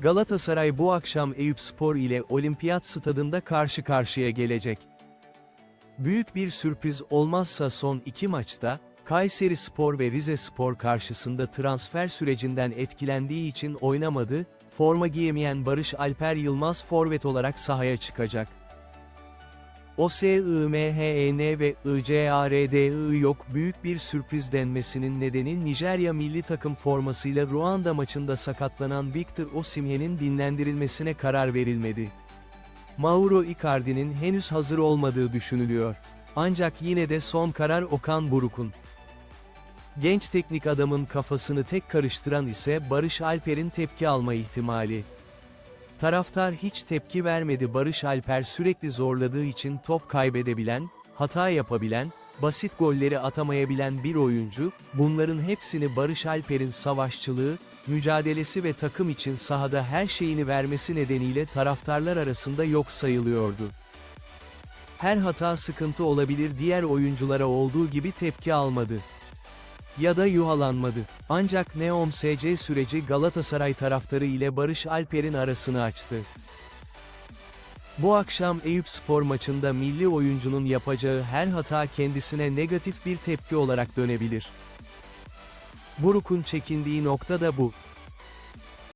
Galatasaray bu akşam Eyüpspor ile Olimpiyat Stadında karşı karşıya gelecek. Büyük bir sürpriz olmazsa son iki maçta, Kayseri Spor ve Rize Spor karşısında transfer sürecinden etkilendiği için oynamadı, forma giyemeyen Barış Alper Yılmaz forvet olarak sahaya çıkacak. OSIMHEN ve ICARDI yok büyük bir sürpriz denmesinin nedeni Nijerya milli takım formasıyla Ruanda maçında sakatlanan Victor Osimhen'in dinlendirilmesine karar verilmedi. Mauro Icardi'nin henüz hazır olmadığı düşünülüyor. Ancak yine de son karar Okan Buruk'un. Genç teknik adamın kafasını tek karıştıran ise Barış Alper'in tepki alma ihtimali. Taraftar hiç tepki vermedi. Barış Alper sürekli zorladığı için top kaybedebilen, hata yapabilen, basit golleri atamayabilen bir oyuncu, bunların hepsini Barış Alper'in savaşçılığı, mücadelesi ve takım için sahada her şeyini vermesi nedeniyle taraftarlar arasında yok sayılıyordu. Her hata sıkıntı olabilir diğer oyunculara olduğu gibi tepki almadı ya da yuhalanmadı. Ancak Neom SC süreci Galatasaray taraftarı ile Barış Alper'in arasını açtı. Bu akşam Eyüpspor maçında milli oyuncunun yapacağı her hata kendisine negatif bir tepki olarak dönebilir. Buruk'un çekindiği nokta da bu.